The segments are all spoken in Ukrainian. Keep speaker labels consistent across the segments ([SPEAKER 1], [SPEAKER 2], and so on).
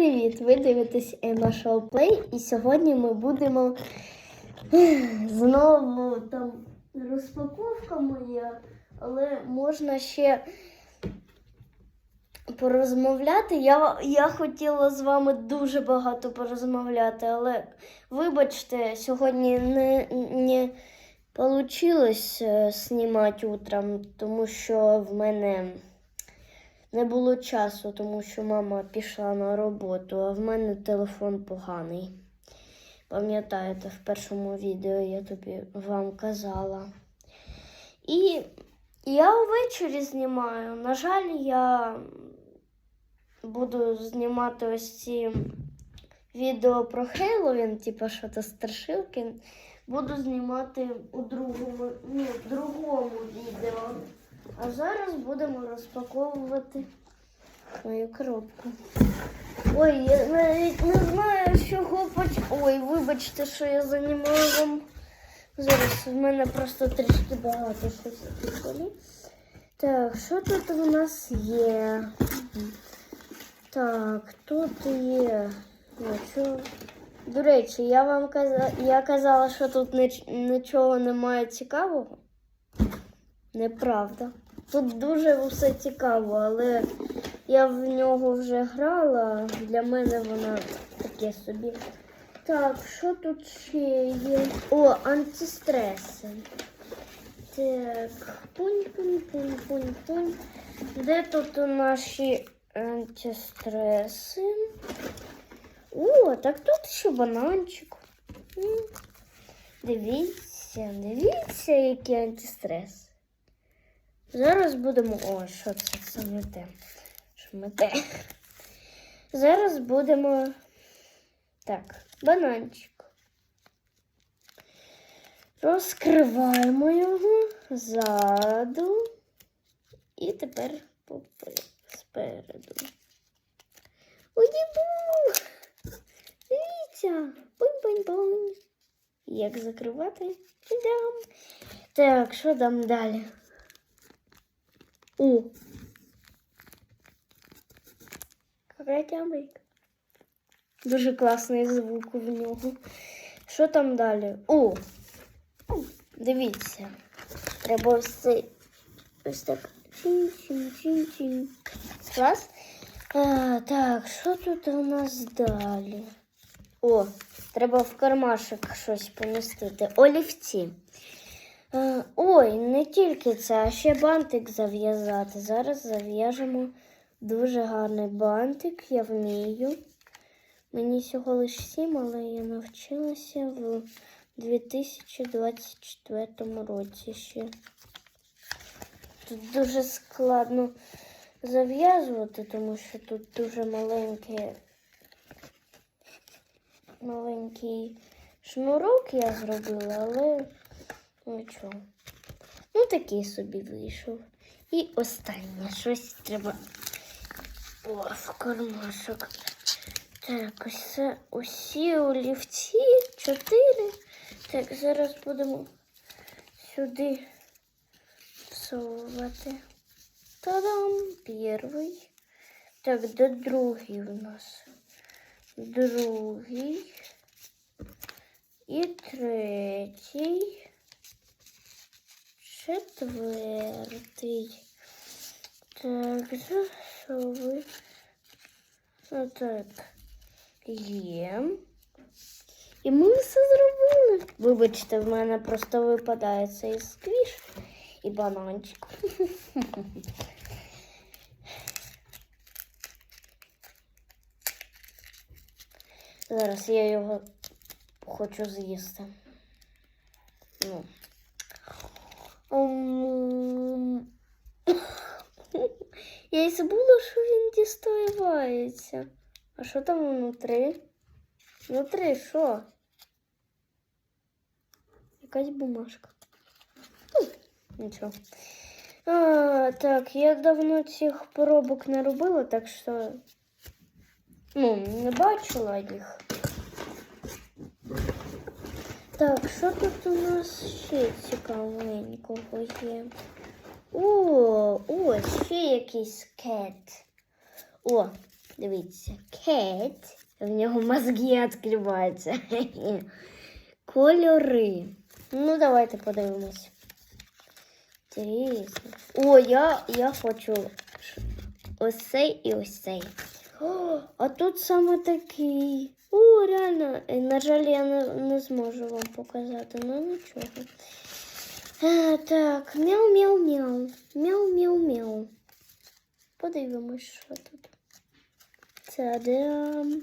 [SPEAKER 1] привіт! Ви дивитесь Emma Show Play і сьогодні ми будемо знову там розпаковка моя, але можна ще порозмовляти. Я, я хотіла з вами дуже багато порозмовляти, але вибачте, сьогодні не, не вийшло знімати утром, тому що в мене не було часу, тому що мама пішла на роботу, а в мене телефон поганий. Пам'ятаєте, в першому відео я тобі вам казала. І я ввечері знімаю. На жаль, я буду знімати ось ці відео про Хейловін, типу що то страшилки. Буду знімати у другому, ні, в другому відео. А зараз будемо розпаковувати мою коробку. Ой, я навіть не знаю, з чого. Ой, вибачте, що я займаю вам. Зараз в мене просто трішки багато щось в столі. Так, що тут у нас є? Так, тут є. Ну, що? До речі, я вам казала, я казала, що тут ніч- нічого немає цікавого. Неправда. Тут дуже все цікаво, але я в нього вже грала. Для мене вона таке собі. Так, що тут ще є? О, антистреси. Так, пунь-пунь-пунь-пунь-пунь. Де тут наші антистреси? О, так тут ще бананчик. Дивіться, дивіться, які антистреси. Зараз будемо. О, що це? Не те. Що те. Зараз будемо. Так, бананчик. Розкриваємо його ззаду. І тепер спереду. Уїбу! Дивіться! Бунь-бунь-бунь. Як закривати? Ідем. Так, що там далі? О. Кратямик. Дуже класний звук в нього. Що там далі? О! Дивіться. Треба цей. Ось так. Чин-чин-чин-чин. Клас. А, так, що тут у нас далі? О, треба в кармашок щось помістити. Олівці. Ой, не тільки це, а ще бантик зав'язати. Зараз зав'яжемо дуже гарний бантик, я вмію. Мені всього лише сім, але я навчилася в 2024 році ще. Тут дуже складно зав'язувати, тому що тут дуже маленьке, маленький шнурок я зробила, але нічого. Ну, такий собі вийшов. І останнє щось треба. О, в кармашок. Так, ось це усі олівці. Чотири. Так, зараз будемо сюди всовувати. Та-дам! Перший. Так, де другий у нас? Другий. І третій. Четвертий. Так, засовуй. Отак. Є. І ми все зробили. Вибачте, в мене просто випадає цей сквіш і бананчик. Зараз я його хочу з'їсти. Ну. Я й забула, що він дістається. А що там внутри? Внутри що? Якась бумажка. Ну, Нічого. А, так, я давно цих поробок не робила, так що ну, не бачила їх. Так, що тут у нас ще цікавенького є? О, о, ще якийсь кет. О, Дивіться, cat. В нього мозги відкриваються. Кольори. Ну, давайте подивимось. Інтересно. О, я, я хочу ось цей і ось цей. А тут саме такий. О, реально. На жаль, я не, не зможу вам показати, ну нічого. А, так, мяу-мяу-мяу. Мяу-мяу-мяу. Подивимось, що тут. Та-дам.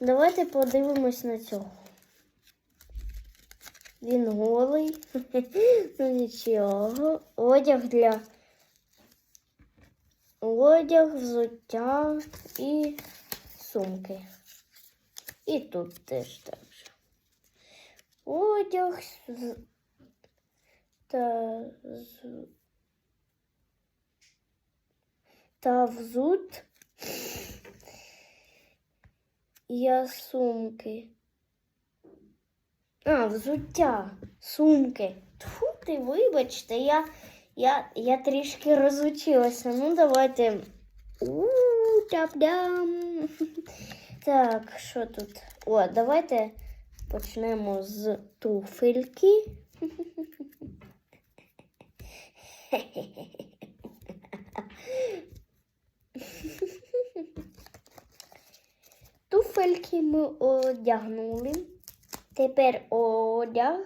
[SPEAKER 1] Давайте подивимось на цього. Він голий. Ну нічого. Одяг для одяг, взуття і сумки. І тут теж так же. Одяг. Та та взут. Я сумки. А, взуття, сумки. Тьфу ти, вибачте, я, я, я трішки розучилася. Ну, давайте. у тап-дам. Так, що тут? О, давайте почнемо з туфельки. Туфельки ми одягнули. Тепер одяг.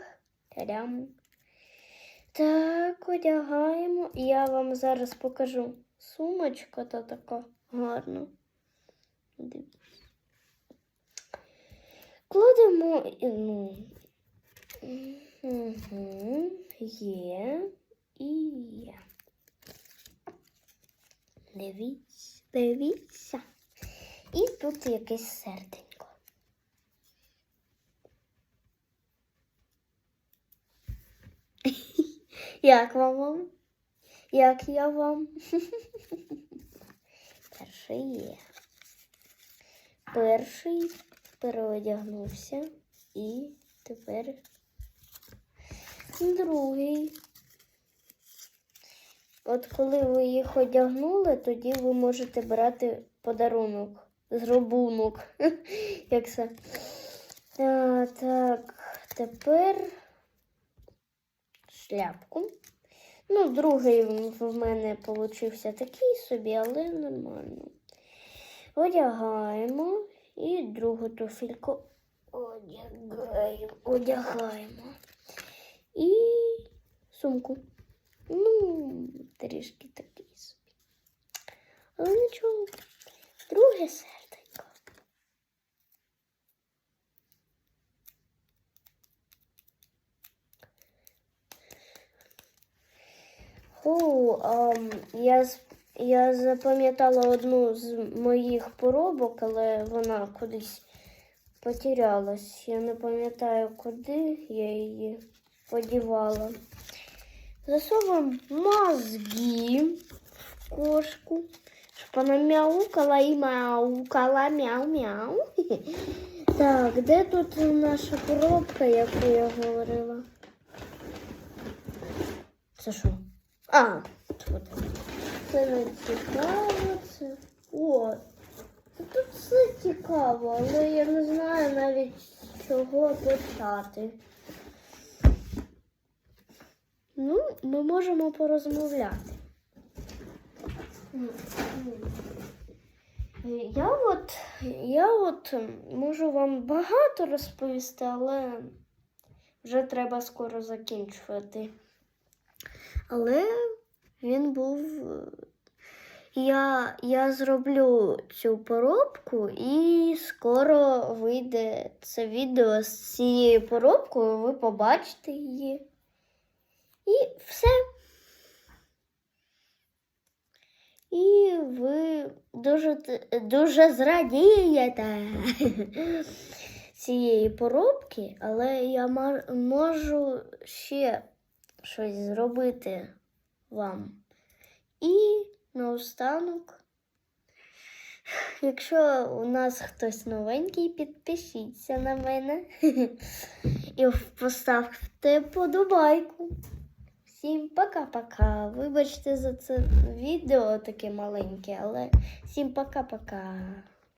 [SPEAKER 1] Та-дам. Так, одягаємо. Я вам зараз покажу. Сумочка та така гарна. Дивіться. Кладемо. Ну, угу, є і є. Дивіться, дивіться. І тут якесь серденько. Як вам? Як я вам? Перший є. Перший переодягнувся і тепер другий. От коли ви їх одягнули, тоді ви можете брати подарунок, зробунок. Як це? А, так, тепер шляпку. Ну, другий в мене получився такий собі, але нормально. Одягаємо і другу туфельку одягаємо. одягаємо. І сумку. Ну, трішки такий собі. Але нічого. Друге серденько. Фу, ам, я, я запам'ятала одну з моїх поробок, але вона кудись потерялась. Я не пам'ятаю, куди я її подівала. Засовуємо мозги в кошку, щоб вона мяукала і мяукала, мяу-мяу. Так, де тут наша коробка, яку я говорила? Це що? А, тут. Це не цікаво. Це. О, та тут все цікаво, але я не знаю навіть з чого почати. Ну, ми можемо порозмовляти. Я от, я от можу вам багато розповісти, але вже треба скоро закінчувати. Але він був. е, Я, я зроблю цю поробку і скоро вийде це відео з цією поробкою, ви побачите її. І все. І ви дуже, дуже зрадієте цієї поробки, але я можу ще щось зробити вам. І наостанок, якщо у нас хтось новенький, підпишіться на мене і поставте подобайку. Всім пока-пока. Вибачте за це відео таке маленьке, але всім пока-пока.